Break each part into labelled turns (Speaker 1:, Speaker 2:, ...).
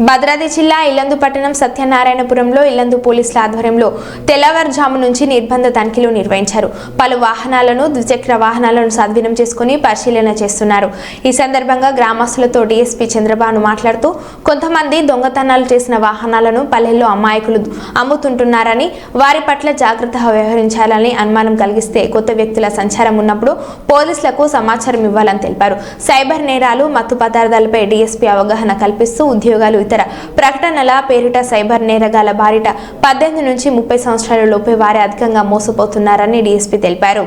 Speaker 1: భద్రాద్రి జిల్లా ఇల్లందు పట్టణం సత్యనారాయణపురంలో ఇల్లందు పోలీసుల ఆధ్వర్యంలో తెల్లవారుజాము నుంచి నిర్బంధ తనిఖీలు నిర్వహించారు. పలు వాహనాలను ద్విచక్ర వాహనాలను స్వాధీనం చేసుకుని పరిశీలన చేస్తున్నారు. ఈ సందర్భంగా గ్రామస్తులతో డీఎస్పీ చంద్రబాబు మాట్లాడుతూ కొంతమంది దొంగతనాలు చేసిన వాహనాలను పల్లెల్లో అమాయకులు అమ్ముతుంటున్నారని వారి పట్ల జాగ్రత్తగా వ్యవహరించాలని అనుమానం కలిగిస్తే కొత్త వ్యక్తుల సంచారం ఉన్నప్పుడు పోలీసులకు సమాచారం ఇవ్వాలని తెలిపారు. సైబర్ నేరాలు మత్తు పదార్థాలపై డీఎస్పీ అవగాహన కల్పిస్తూ ఉద్యోగాలు ఇతర ప్రకటనల పేరిట సైబర్ నేరగాల బారిట పద్దెనిమిది నుంచి ముప్పై సంవత్సరాల లోపే వారే అధికంగా మోసపోతున్నారని డీఎస్పీ తెలిపారు.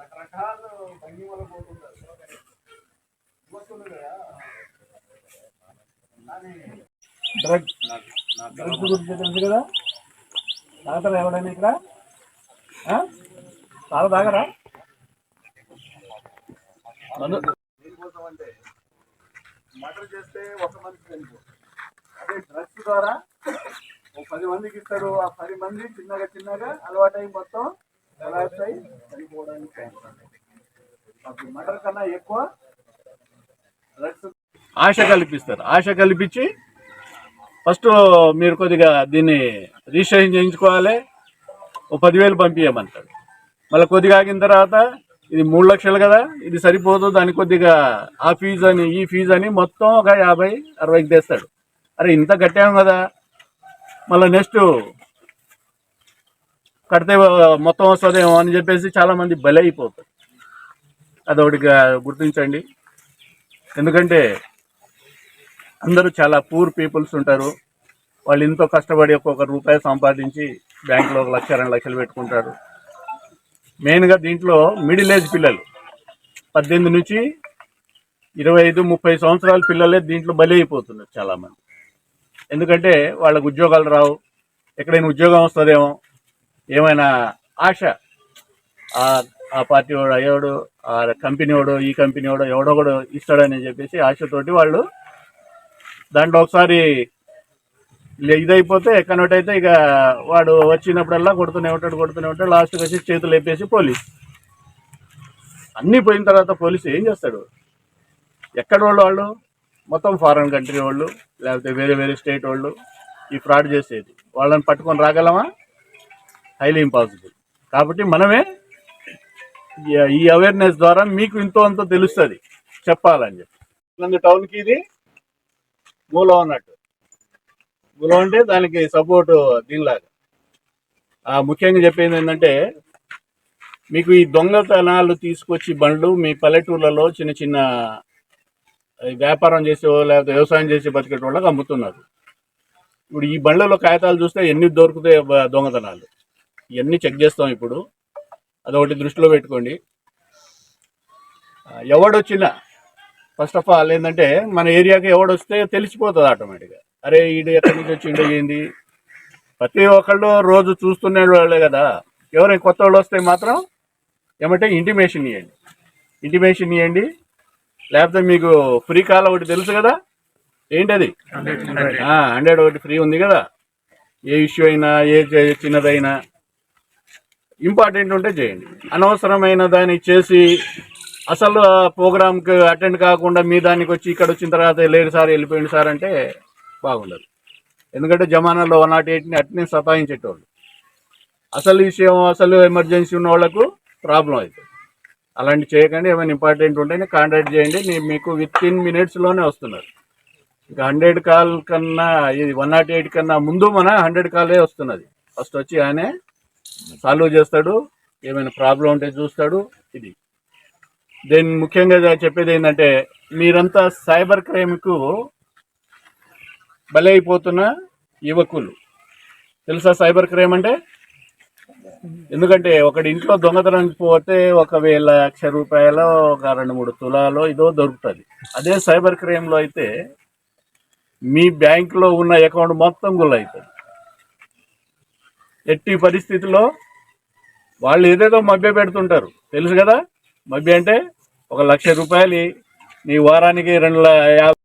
Speaker 2: రకరకాలు భంగిమలు పోతుంటారు. కదా. డ్రగ్. డ్రగ్స్ గురించి తెలుసు కదా? తాగుతారా ఎవడైనా ఇక్కడ? ఆ? తాగు తాగరా? దేనికోసం అంటే మర్డర్ చేస్తే ఒక మనిషి చనిపోతుంది అదే డ్రగ్స్ ద్వారా ఓ పది మందికి ఇస్తాడు ఆ పది మంది చిన్నగా చిన్నగా అలవాటై మొత్తం కొలాప్స్ చనిపోవడానికి ఛాన్స్ ఉంది. కన్నా ఎక్కువ డ్రగ్స్
Speaker 3: ఆశ కల్పిస్తారు. ఆశ కల్పించి ఫస్ట్ మీరు కొద్దిగా దీన్ని రిజిస్ట్రేషన్ చేయించుకోవాలి. ఓ పదివేలు పంపించమంటాడు మళ్ళీ కొద్దిగా ఆగిన తర్వాత ఇది మూడు లక్షలు కదా ఇది సరిపోదు దాని కొద్దిగా ఆ ఫీజు అని ఈ ఫీజు అని మొత్తం ఒక యాభై అరవైకి తెస్తాడు. అరే ఇంత కట్టాము కదా. మళ్ళీ నెక్స్ట్ కడితే మొత్తం వస్తుందేమో అని చెప్పేసి చాలామంది బలి అయిపోతారు అదొకటిగా గుర్తించండి. ఎందుకంటే అందరూ చాలా పూర్ పీపుల్స్ ఉంటారు. వాళ్ళు ఎంతో కష్టపడి ఒక్కొక్క రూపాయి సంపాదించి బ్యాంకులో ఒక లక్ష రెండు లక్షలు పెట్టుకుంటారు. మెయిన్గా దీంట్లో మిడిల్ ఏజ్ పిల్లలు. పద్దెనిమిది నుంచి ఇరవై ఐదు ముప్పై సంవత్సరాల పిల్లలే దీంట్లో బలి అయిపోతున్నారు చాలామంది. ఎందుకంటే వాళ్ళకు ఉద్యోగాలు రావు. ఎక్కడైనా ఉద్యోగం వస్తుందేమో. ఏమైనా ఆశ? ఆ- పార్టీ వాడు అయ్యోడు ఆ కంపెనీ వాడు ఈ కంపెనీ వాడు ఎవడో కూడా ఇస్తాడని చెప్పేసి ఆశతోటి వాళ్ళు దాంట్లో ఒకసారి ఇదైపోతే కన్వర్ట్ అయితే ఇక వాడు వచ్చినప్పుడల్లా కొడుతూనే ఉంటాడు కొడుతూనే ఉంటాడు లాస్ట్కి వచ్చి చేతులు వేపేసి పోలీస్. అన్నీ పోయిన తర్వాత పోలీసు ఏం చేస్తాడు? ఎక్కడ వాళ్ళు వాళ్ళు? మొత్తం ఫారెన్ కంట్రీ వాళ్ళు లేకపోతే వేరే వేరే స్టేట్ వాళ్ళు ఈ ఫ్రాడ్ చేసేది. వాళ్ళని పట్టుకొని రాగలమా? హైలీ ఇంపాసిబుల్ కాబట్టి మనమే ఈ- అవేర్నెస్ ద్వారా మీకు ఇంతో అంతో తెలుస్తుంది. చెప్పాలని చెప్పి. టౌన్కి ఇది మూలం అన్నట్టు. మూలం అంటే దానికి సపోర్ట్ దీనిలాగా. ముఖ్యంగా చెప్పేది ఏంటంటే మీకు ఈ దొంగతనాలు తీసుకొచ్చి బండ్లు మీ పల్లెటూర్లలో చిన్న చిన్న వ్యాపారం చేసే లేకపోతే వ్యవసాయం చేసి బతికే వాళ్ళకి అమ్ముతున్నారు. ఇప్పుడు ఈ బండ్లలో కాగితాలు చూస్తే ఎన్ని దొరుకుతాయి దొంగతనాలు. ఇవన్నీ చెక్ చేస్తాం ఇప్పుడు. అదొకటి దృష్టిలో పెట్టుకోండి. ఎవడొచ్చినా ఫస్ట్ ఆఫ్ ఆల్ ఏంటంటే మన ఏరియాకి ఎవడొస్తే తెలిసిపోతుంది ఆటోమేటిక్గా అరే ఈడు ఎక్కడి నుంచి వచ్చిండో ఏంది ప్రతి ఒక్కళ్ళు రోజు చూస్తున్న వాళ్ళే కదా. ఎవరైనా కొత్త వాళ్ళు వస్తే మాత్రం ఏమంటే ఇంటిమేషన్ ఇవ్వండి ఇంటిమేషన్ ఇవ్వండి లేకపోతే మీకు ఫ్రీ కాల్ ఒకటి తెలుసు కదా? ఏంటది? హండ్రెడ్ ఒకటి ఫ్రీ ఉంది కదా. ఏ ఇష్యూ అయినా ఏ చిన్నదైనా ఇంపార్టెంట్ ఉంటే చేయండి. అనవసరమైన దాన్ని చేసి అసలు ప్రోగ్రామ్కి అటెండ్ కాకుండా మీ దానికి వచ్చి ఇక్కడ వచ్చిన తర్వాత లేడు సార్ వెళ్ళిపోయింది సార్ అంటే బాగుండదు. ఎందుకంటే జమానాలో వన్ నాట్ ఎయిట్ని అట్నే సతాయించేటోళ్ళు. అసలు విషయం అసలు ఎమర్జెన్సీ ఉన్న వాళ్ళకు ప్రాబ్లం అవుతుంది అలాంటి చేయకండి ఏమైనా ఇంపార్టెంట్ ఉంటేనే కాంటాక్ట్ చేయండి. నేను మీకు విత్ ఇన్ మినిట్స్లోనే వస్తున్నారు. ఇంకా హండ్రెడ్ కాల్ కన్నా ఇది వన్ నాట్ ఎయిట్ కన్నా ముందు మన హండ్రెడ్ కాలే వస్తున్నది. ఫస్ట్ వచ్చి ఆయనే సాల్వ్ చేస్తాడు ఏమైనా ప్రాబ్లం ఉంటే చూస్తాడు ఇది. దీని ముఖ్యంగా చెప్పేది ఏంటంటే మీరంతా సైబర్ క్రైమ్కు బలైపోతున్న యువకులు. తెలుసా సైబర్ క్రైమ్ అంటే? ఎందుకంటే ఒకటి ఇంట్లో దొంగతనానికి పోతే ఒకవేళ లక్ష రూపాయలు ఒక రెండు మూడు తులాలో ఇదో దొరుకుతుంది. అదే సైబర్ క్రైమ్లో అయితే మీ బ్యాంకులో ఉన్న అకౌంట్ మొత్తం గుల్ల అవుతుంది ఎట్టి పరిస్థితిలో వాళ్ళు ఏదేదో మభ్య పెడుతుంటారు. తెలుసు కదా? మభ్య అంటే ఒక లక్ష రూపాయలు నీ వారానికి రెండు యాభై